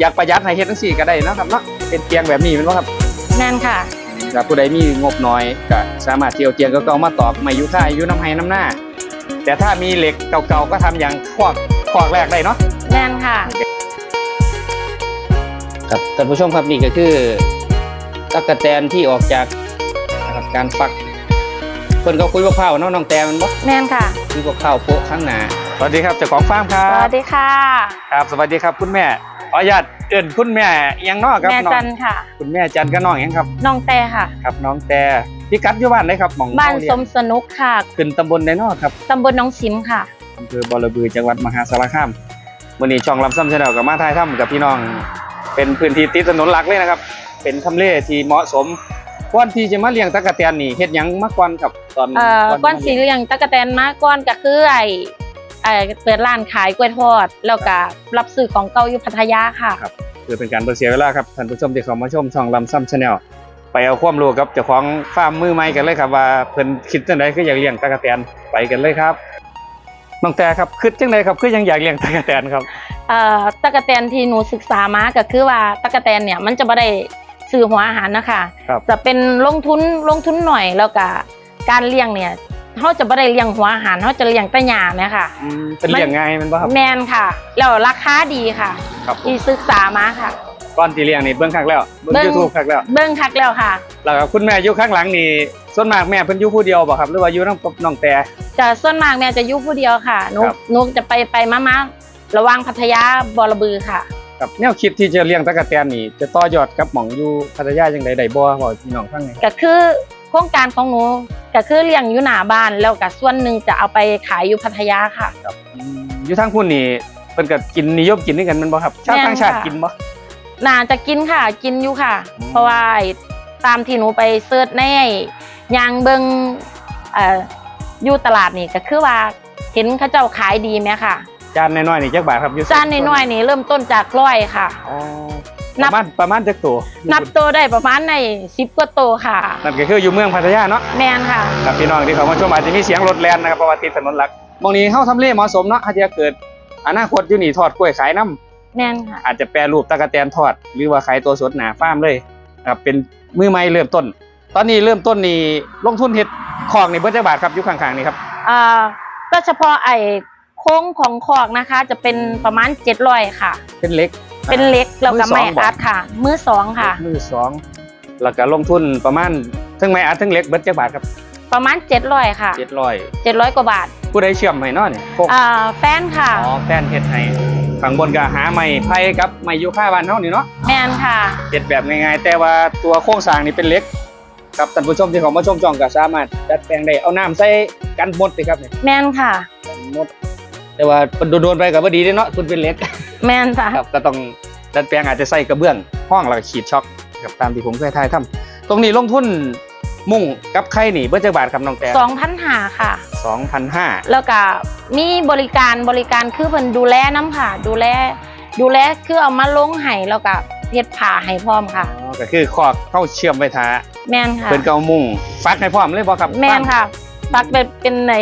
อยากประหยัดให้เฮ็ดจังซี่ก็ได้เนาะครับเนาะเป็นเตียงแบบนี้แม่นบ่ครับแม่นค่ะถ้าผู้ใดมีงบน้อยก็สามารถที่เอาเตียงเก่าๆมาตอกไม้ยูคาอยู่น้ำไห้น้ำหน้า แต่ถ้ามีเหล็กเก่าๆก็ทำอย่างคอกคอกแรกได้เนาะ แม่นค่ะ ครับท่านผู้ชมครับนี่ก็คือตั๊กแตนที่ออกจากนะครับการฟักเพิ่นก็คุยกับข้าวเนาะน้องแตนมันบ่แม่นค่ะคุยกับข้าวโปะข้างหน้าสวัสดีครับเจ้าของฟาร์มครัสบวัสดีค่ะ ครับ สวัสดีครับคุณแม่ ขออนุญาตเอิ้นคุณแม่อิหยังเนาะครับแม่น้องจันค่ะ คุณแม่จันก็น้องหยังครับ น้องแต่ค่ะ ครับน้องแต่พี่กัดอยู่บ้านไหนครับหม่องบ้านเฮเรียสมสนุกค่ะขึ้นตำบลไหนเนาะครับตำบลหน้องชิมค่ะ อำเภอบอระบือจังหวัดมหาสารคามวันนี้ช่องลำซ้ำชาแนลกับมาถ่ายถ้ำกับพี่น้อง เป็นพื้นที่ติดถนนหลักเลยนะครับ เป็นทำเลที่เหมาะสมก่อนที่จะมาเลี้ยงตะกะแตนนี่เฮ็ดหยังมาก่อนครับตอนเอ่อที่ก้อนมาสีเลี้ยงเรียงตะกะแตนมาก้อนก็คือไอ เอ่อเปิดร้านขายกล้วยทอด แล้วก็รับซื้อของเก่าอยู่พัทยาค่ะเพื่อเป็นการบ่เสียเวลาครับท่านผู้ชมที่เข้ามาชมช่องลำซ้ำชาแนลไปเอาความรู้กับเจ้าของฟาร์มมือใหม่กันเลยครับว่าเพิ่นคิดจังไดคืออยากเลี้ยงตะกะแตนไปกันเลยครับน้องแต่ครับคิดจังไดครับคือยังอยากเลี้ยงตะกะแตนครับเอ่อตะกะแตนที่หนูศึกษามาก็คือว่าตะกะแตนเนี่ยมันจะไม่ได้ซื้อหัวอาหารนะคะครับจะเป็นลงทุนลงทุนหน่อยแล้วก็การเลี้ยงเนี่ย เขาจะไม่ได้เลี้ยงหัวอาหารเขาจะเลี้ยงแต่หญ้าเนี่ยค่ะ อืมเป็นเลี้ยงง่ายแมันบ่ครับ แมนค่ะ แล้วราคาดีค่ะ ครับผมที่ศึกษามาค่ะก่อนที่เลี้ยงนี่เบิ่งคักแล้วเบิ่งเบิ่ง YouTube คักแล้วเบิ้งคักแล้วค่ะ แล้วก็คุณแม่อยู่ข้างหลังนี่ส่วนมากแม่เพิ่นอยู่ผู้เดียวบ่ครับ หรือว่าอยู่น้องกับน้องแต่ จะส่วนมากแม่จะอยู่ผู้เดียวค่ะหนุครับ นุจะไปไปมามาระหว่างพัทยาบอระบือค่ะ ครับแนวคิดที่จะเลี้ยงตะกะแตนนี่จะต่อยอดกับหม่องอยู่พัทยาจังไดได้บ่บ่พี่น้องฟังหน่อย ก็คือโครงการของหนู ก็คือเลี้ยงอยู่หน้าบ้านแล้วก็ส่วนหนึ่งจะเอาไปขายอยู่พัทยาค่ะอืมอยู่ทางพุ่นนี่เพิ่นก็กินนิยมกินด้วยกันแมันบ่ครับ ชาวแม่นต่างชาติค่ะ กินบ่ น่าจะกินค่ะ กินอยู่ค่ะ อืม เพราะว่าตามที่หนูไปเซิร์ชในยางเบิงเอ่ออยู่ตลาดนี่ก็คือว่าเห็นเขาเจ้าขายดีไหมค่ะ จานน้อยๆนี่จักบาทครับอยู่จานน้อยๆนี่เริ่มต้นจากร้อยค่ะ อ๋อ นัปบระมาณประมาณจักตัวนับโตวได้ประมาณในสิบกว่าโตวค่ะ นั่นก็คืออยู่เมืองพัทยาเนาะแมนค่ะ ครับพี่น้องที่เขามาชมอาจจะมีเสียงรถแล่นนะครับเพราะว่าติดถนนหลักหมองนี้เฮาทำเลเหมาะสมเนาะอาจจะเกิดอนาคตอยู่นี่ทอดกล้วยขายน้ำแมนค่ะอาจจะแปรรูปตะกะแตนทอด หรือว่าขายตัวสดหนาฟาร์มเลยครับเป็นมือใหม่เริ่มต้น ตอนนี้เริ่มต้นนี่ลงทุนเฮ็ดคอกนี่เบิดจักบาทครับอยู่ข้างๆนี่ครับเอ่อก็เฉพาะไอ้โค้งของคอกนะคะ จะเป็นประมาณเจ็ดร้อยค่ะ เป็นเหล็ก เป็นเล็กแล้วก็มือสองไม้บ่อัดค่ะ มือสองค่ะ มือสองแล้วก็ลงทุนประมาณทั้งไม้อัดทั้งเหล็กเบิดจักบาทครับ ประมาณเจ็ดร้อยค่ะ700เจ็ดร้อยกว่าบาท ผู้ใดเชื่อมให้เนาะนี่พวกอ่าแฟนค่ะอ๋อแฟนเฮ็ดให้ข้างบนก็หาไม้ไผ่กับไม้ยูคาบ้านเฮานี่เนาะแมนค่ะเฮ็ดแบบง่ายๆแต่ว่าตัวโครงสร้างนี่เป็นเหล็กครับท่านผู้ชมที่เขามาชมจองก็สามารถดัดแปลงได้เอาน้ำใส่กันมดไปครับนี่แมนค่ะกันมด แต่ว่าโดนๆไปก็บ่ดีเด้เนาะคุณเป็นเหล็ก แมนค่ะครับก็ต้องดัดแปลงอาจจะใส่กระเบื้องห้องแล้วก็ขีดช็อคครับตามที่ผมเคยทายทำตรงนี้ลงทุนมุ่งกับไข่นี่เบิดจักบาทครับน้องแต่สองพันหาค่ะ2,500แล้วก็มีบริการบริการคือเพิ่นดูแลน้ำค่ะ ดูแลดูแลคือเอามาลงให้แล้วก็เฮ็ดผ่าให้พร้อมค่ะอ๋อก็คือคอกเข้าเชื่อมไว้ทาแมนค่ะเพิ่นก็เอามุ่งฟักให้พร้อมเลยบ่ครับแมนค่ะ ฟักเป็นเป็นใน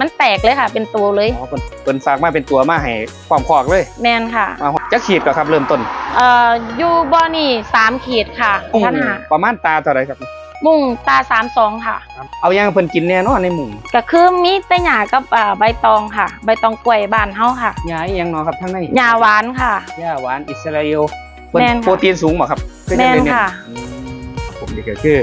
มันแตกเลยค่ะ เป็นตัวเลยอ๋อเพิ่นเพิ่นฝากมาเป็นตัวมาให้ความคอกเลยแมนค่ะมาจักขีดก็ครับเริ่มต้นเอ่ออยู่บ่อนี่สามขีดค่ะมุ่งพันหาประมาณตาเท่าไหร่ครับ มุ่งตาสามสองค่ะ เอายังเพิ่นกินแน่เนอนในหมุ่งก็คือมีแต่หญ้ากับอ่าใบตองค่ะ ใบตองกล้วยบ้านเฮาค่ะยาอีหยังเนาะครับทั้งในหญ้าหวานค่ะ ยาหวานอิสราเอลเพิ่นแม่นค่ะ โปรตีนสูงบ่ครับคือแม่จังนได๋เยค่ะ อืมครับผมนี่ก็คือ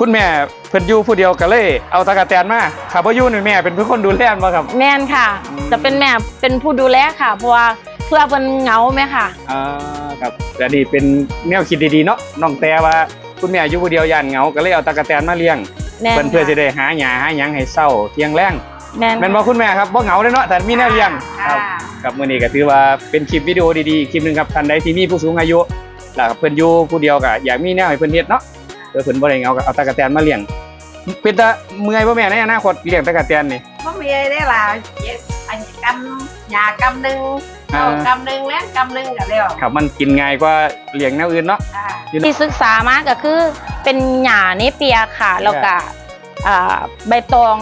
คุณแม่เพิ่นอยู่ผู้เดียวก็เลย เอาตะกะแตนมาถ้าบ่อยู่นี่แม่เป็นผู้คนดูแลบ่ครับ แม่นค่ะอืมจะเป็นแม่เป็นผู้ดูแลค่ะ เพราะว่าเพื่อเพิ่นเหงาไหมค่ะอ่าครับและนี่เป็นแนวคิดดีๆเนาะน้องแต่ว่าคุณแม่อยู่ผู้เดียวย่านเหงาก็เลยเอาตะกะแตนมาเลี้ยงแม่นเพิ่นเพื่อค่ะจะได้หาหญ้าหาหยังให้เศร้าเที่ยงแรงแม่นแม่นบ่คุณแม่ครับบ่เหงาเลยเนาะแต่มีแนวเลี้ยงค่ะครับมื้อนี้ก็ถือว่าเป็นคลิปวิดีโอดีๆคลิปหนึงครับท่านใดที่มีผู้สูงอายุแล้วก็เพิ่นอยู่ผู้เดียวก็อยากมีแนวให้เพิ่นเฮ็ดเนาะ เพื่อเพิ่นบ่ได้เหงาก็เอาตะกะแตนมาเลี้ยงเป็นตาเมื่อยบ่แม่ในอนาคตเลี้ยงตะกะแตนนี่บ่มีได้ล่ะเจ็ดอันนี้กำหยากำหนึ่งอ่าเอากำหนึ่งแล้กำหนึ่งก็แล้วครับมันกินง่ายกว่าเลี้ยงแนวอื่นเนาะอ่าที่ศึกษามาก็คือเป็นหญ้าเนเปียค่ะแล้วก็อ่าใบตอง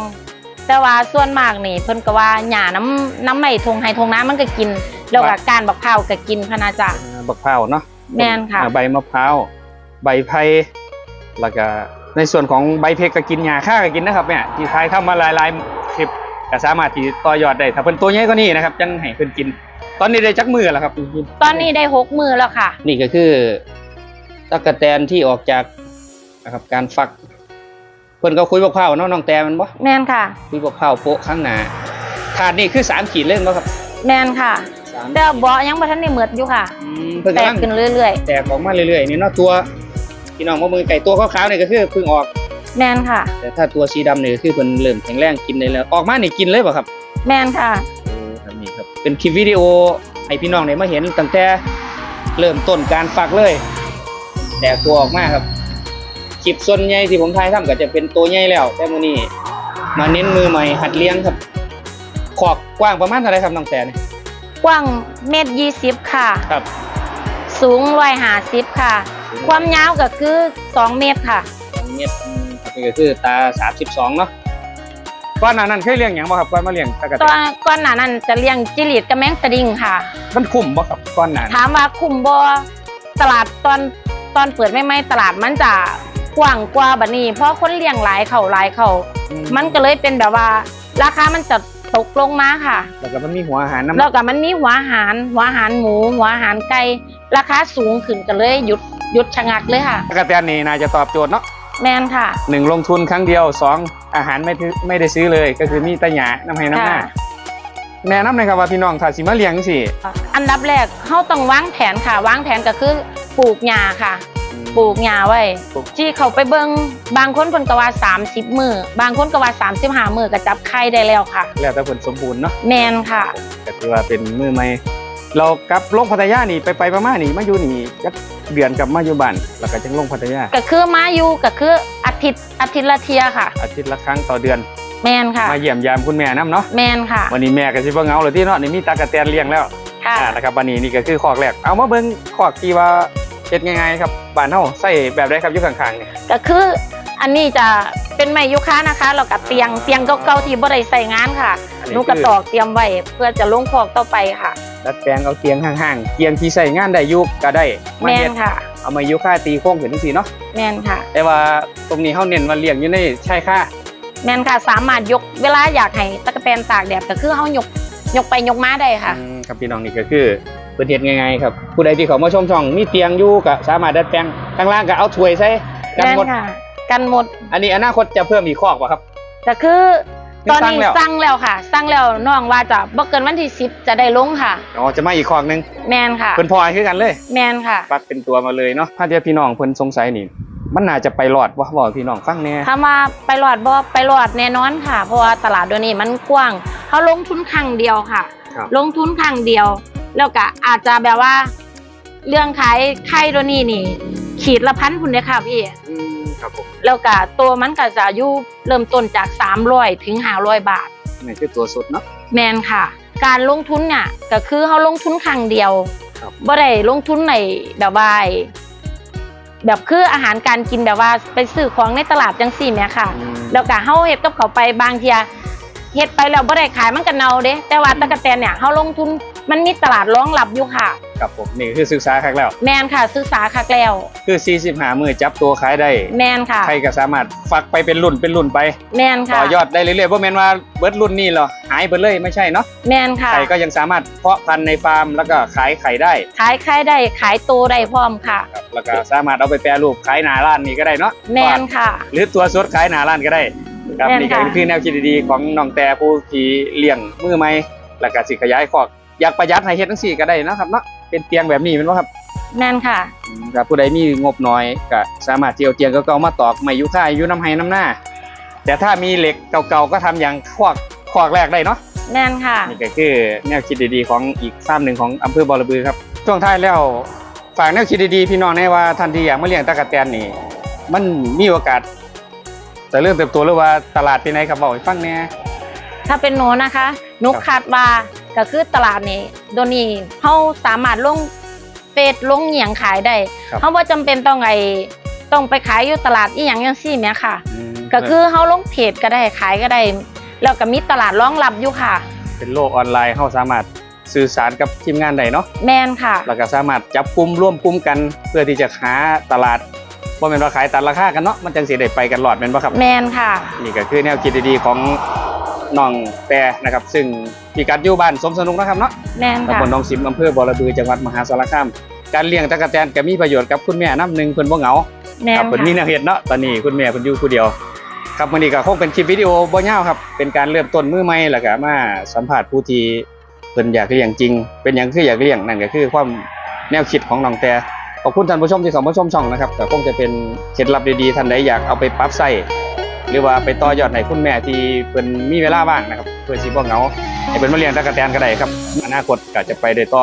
แต่ว่าส่วนมากนี่เพิ่นก็ว่าหญ้าน้ำน้ำไหม่ทงไฮทงน้ำมันก็กิน แล้วก็การบักพร้าวก็กินพะนาจ้ะอ่าบักพร้าวเนาะแม่นค่ะอ่าใบมะพร้าวใบไผ่ แล้วก็ในส่วนของใบเพกก็กินหญ้าข้าก็กินนะครับเนี่ยที่ทายทำมาหลายๆคลิปก็สามารถที่ต่อยอดได้ถ้าเพิ่นตัวใหญ่กว่านี้นะครับจังให้เพิ่นกิน ตอนนี้ได้จักมือแล้วครับตอนนี้ได้หกมือแล้วค่ะ นี่ก็คือตะกะแตนที่ออกจากนะครับการฟัก เพิ่นก็คุยบักพร้าวเนาะน้องแตมันบ่แม่นค่ะคุยบักพร้าวโปะข้างหน้าถาดนี่คือสามขีดเล่นบ่ครับ แม่นค่ะสามแต่เบาะยังบ่ทันได้เหมือดอยู่ค่ะอืมเพิ่งแตกำกลังขึ้นเรื่อยแตกออกมาเรื่อยๆนี่เนาะตัว พี่น้องว่ามือไก่ตัวขาวๆนี่ก็คือเพิ่งออกๆแม่นค่ะ แต่ถ้าตัวสีดำนี่ก็คือเพิ่นเริ่มแข็งแรงกินได้แล้วออกมานี่กินเลยป่ะครับแม่นค่ะโอ้ครับนี่ครับเป็นคลิปวิดีโอให้พี่น้องได้มาเห็นตั้งแต่เริ่มต้นการฟักเลย แตกตัวออกมาครับคลิปส่วนใหญ่ที่ผมถ่ายทำก็จะเป็นตัวใหญ่แล้ว แต่มื้อนี้มาเน้นมือใหม่หัดเลี้ยงครับขอบกว้างประมาณเท่าไหรครับน้องแต่นี่กว้างเมตรยี่สิบค่ะ ครับ สูงร้อยห้าสิบค่ะ ความยาวก็คือสองเมตรค่ะสองเมตรอืมครับนี่ก็คือตา 32 เนาะก่อนหน้านั้นเคยเลี้ยงหยังบ่ครับก่อนมาเลี้ยงตะกะตแตอนนก่อนหน้านั้นจะเลี้ยงจิริดกับแมงสดิ้งค่ะ มันคุ้มบ่ครับก่อนหน้านั้นถามว่าคุมบอตลาดตอนตอนเปิดไม่ไม่ตลาดมันจะกว้างกว่าบัดนี้ เพราะคนเลี้ยงหลายเขาหลายเขามันก็เลยเป็นแบบว่า ราคามันจะตกลงมาค่ะ แล้วก็มันมีหัวอาหารน้ำแล้วก็มันมีหัวอาหารหัวอาหารหมู หัวอาหารไก่ราคาสูงขึ้นก็เลยหยุด หยุดชะงักเลยค่ะตะกะแตนนี่น่าจะตอบโจทย์เนาะแมนค่ะหนึ่งลงทุนครั้งเดียวสองอาหารไม่ถือไม่ได้ซื้อเลยก็คือมีแตะหยาน้ำให้น้ำหน้าค่ะแนะนำเลยครับว่าพี่น้องถ้าสิมาเลี้ยงสิอันดับแรกเขาต้องวางแผนค่ะวางแผนก็คือปลูกหญ้าค่ะปลูกหญ้าไว้ที่เขาไปเบิงบางคนเพิ่นก็ว่า 30 มือบางคนก็ว่า 35 มือก็จับไข่ได้แล้วค่ะ แล้วแต่ผลสมบูรณ์เนาะแมนค่ะก็ถือว่าเป็นมือใหม่ เรากลับลงพัทยานี่ไปไปประมาณนี่มาอยู่นี่จักเดือนกับมาอยู่บ้านแล้วก็จังลงพัทยาก็คือมาอยู่ก็คืออาทิตย์อาทิตย์ละเทียค่ะ อาทิตย์ละครั้งต่อเดือน แมนค่ะ มาเยี่ยมยามคุณแม่น้ำเนาะแมนค่ะ วันนี้แม่ก็สิบ่เหงาเลยที่เนาะนี่มีตากะแตนเลี้ยงแล้วค่ะอ่านะครับวันนี้นี่ก็คือคอกแรกเอามาเบิ่งคอกที่ว่าเฮ็ดง่ายๆครับบ้านเฮาใส่แบบใดครับอยู่ข้างๆนี่ก็คืออันนี้จะเป็นไม้ยูคานะคะแล้วก็เตียงเตียงเก่าๆที่บ่ได้ใส่งานค่ะอัหนูกระตอกเตรียมไว้เพื่อจะลงคอกต่อไปค่ะ ดัดแปลงเอาเตียงห่างๆเตียงที่ใส่งานได้อยุกก็ได้มาแมเฮ็นดค่ะ เอามายุค่าตีโค้งขึ้นจังซี่เนาะแมนค่ะ แต่ว่าตรงนี้เฮาเน้นว่าเลี้ยงอยู่ในชายค่าแมนค่ะสามารถยกเวลาอยากให้ตะกะแตนตากแดดก็คือเฮายกยกไปยกมาได้ค่ะ อืมครับพี่น้องนี่ก็คือเพิ่นเฮ็ดง่ายๆครับผู้ใดที่เขามาชมช่องมีเตียงอยู่ก็สามารถดัดแปลงข้างล่างก็เอาถ้วยใส่กันแม่นหมดค่ะ กันหมดอันนี้อนาคตจะเพิ่มอีกคอกบ่ครับ ก็คือนี่ ตอนสั่งนี้แล้วสั่งแล้วค่ะสั่งแล้วน้องว่าจะบ่เกินวันที่สิบจะได้ลงค่ะอ๋อจะมาอีกคอกหนึงแมนค่ะเพิ่นพอให้คือกันเลย แมนค่ะปักเป็นตัวมาเลยเนาะถ้าเดี๋ยวพี่น้องเพิ่นสงสัยนี่มันน่าจะไปรอดบ่บอกให้พี่น้องฟังแหน่ถามว่าไปรอดบ่ไปรอดแน่นอนค่ะ เพราะว่าตลาดเดี๋ยวนี้มันกว้างเขาลงทุนครั้งเดียวค่ะครับลงทุนครั้งเดียว แล้วก็อาจจะแบบว่า เรื่องขายไข่ตัวนี้นี่ ขีดละพันคุณเนี่ยค่ะพี่อืม ครับผมแล้วก็ตัวมันก็จะอยู่เริ่มต้นจาก 300ถึง500 บาทนี่คือตัวสดเนาะแมนค่ะ การลงทุนเนี่ยก็คือเขาลงทุนครั้งเดียวครับบ่ได้ลงทุนในแบบว่าไอ้แบบคืออาหารการกินแบบว่าไปซื้อของในตลาดจังสี่แหม่ค่ะอืมแล้วก็เฮาเฮ็ดกับเขาไปบางเทียเฮ็ดไปแล้วบ่ได้ขายมันก็เน่าเด้แต่ว่าตะกะแตนเนี่ยเฮาลงทุนมันมีตลาดรองรับอยู่ค่ะ ครับผมนี่คือศึกษาครั้งแล้ว แมนค่ะศึกษาคักแล้ว คือ 45 มือจับตัวขายได้ แมนค่ะ ใครก็สามารถฟักไปเป็นรุ่นเป็นรุ่นไป แมนค่ะ ต่อยอดได้เรื่อยๆเพราะแม่นว่าเบิร์ดรุ่นนี้เหรอหายไปเลยไม่ใช่เนาะแมนค่ะ ไข่ก็ยังสามารถเพาะพันธุ์ในฟาร์มแล้วก็ขายไข่ได้ขายไข่ได้ขายโตได้พร้อมค่ะ ครับแล้วก็สามารถเอาไปแปรรูปขายหน้าร้านนี่ก็ได้เนาะแมนค่ะ หรือตัวสดขายหน้าร้านก็ได้ ครับแม่นนี่ก็ค่ะ คือแนวคิดดีๆของน้องแต่ผู้ที่เลี้ยงมือใหม่แล้วก็สิขยายคอกอยากประหยัดให้เฮ็ดจังซี่ก็ได้เนาะครับเนาะ เป็นเตียงแบบนี้แม่นบ่ครับแมนค่ะครับผู้ใดมีงบน้อยก็สามารถที่เอาเตียงเก่าๆมาตอกไม้ยูคาอยู่น้ำไห้น้ำหน้า แต่ถ้ามีเหล็กเก่าๆก็ทำอย่างคอกคอกแรกได้เนาะ แมนค่ะ นี่ก็คือแนวคิดดีๆของอีกฟาร์มหนึ่งของอำเภอบอระบือครับ ช่วงท้ายแล้วฝากแนวคิดดีๆพี่น้องในว่าท่านที่อยากมาเลี้ยงตะกะแตนนี่ มันมีโอกาสจะเริ่มเติบโตหรือว่าตลาดที่ไหนครับบอกให้ฟังแหน่ถ้าเป็นหนูนะคะหนูครับคาดว่า ก็คือตลาดนี้โดยวนี้เฮาสามารถลงเฟซลงเหียงขายได้ครับเฮาบ่จำเป็นต้องไอต้องไปขายอยู่ตลาดอีหยังจังซี่แหมค่ะมก็คือเฮาลงเพจก็ได้ขายก็ได้ แล้วก็มีตลาดรองรับอยู่ค่ะ เป็นโลกออนไลน์เขาสามารถสื่อสารกับทีมงานใดเนาะแมนค่ะ แล้วก็สามารถจับกลุ่มร่วมกลุ่มกัน เพื่อที่จะหาตลาดว่าเป็นว่าขายตัดราคากันเนาะมันจังสิได้ไปกันหลอดแม่นบ่ครับ แมนค่ะ นี่ก็คือแนวคิดดีๆของ น้องแต่นะครับ ซึ่งพี่กัดอยู่บ้านสมสนุกนะครับเนาะแมนตำค่ะบลหนองสิมอำเภอบอระบือจังหวัดมหาสารคามการเลี้ยงตะกะแตนก็มีประโยชน์กับคุณแม่น้ำหนึ่งเพิ่นบ่เหงา แมคนรับเพิ่นมีค่ะแนวเฮ็ดเนาะตอนนี้คุณแม่เพิ่นอยู่ผู้เดียว ครับมื้อนี้ก็คงเป็นคลิปวิดีโอบ่ยาวครับ เป็นการเริ่มต้นมือใหม่แล้วก็มาสัมภาษณ์ผู้ที่เพิ่นอยากเลี้ยงจริง เป็นหยังคืออยากเลี้ยงนั่นก็คือความแนวคิดของน้องแต่ขอบคุณท่านผู้ชมที่เข้ามาชมช่องนะครับก็คงจะเป็นเคล็ดลับดีๆท่านใดอยากเอาไปปรับใช้ หรือว่าไปต่อยอดให้คุณแม่ที่เพิ่นมีเวลาว่างนะครับเพื่อสีบ่เหงาให้เป็นมาเรียงตะกะแตนก็ได้ครับอนาคตก็จะไปได้ต่อ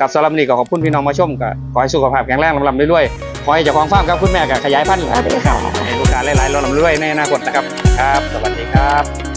กับสำหรับนี้ก็ขอบคุณพี่น้องมาชมก็ขอให้สุขภาพแข็งแรงลำๆรวยๆขอให้เจ้าของฟาร์มครับคุณแม่ก็ขยายพันธุ์ให้ลูกค้าหลายๆเราลำรวยในอนาคตนะครับครับ สวัสดีครับ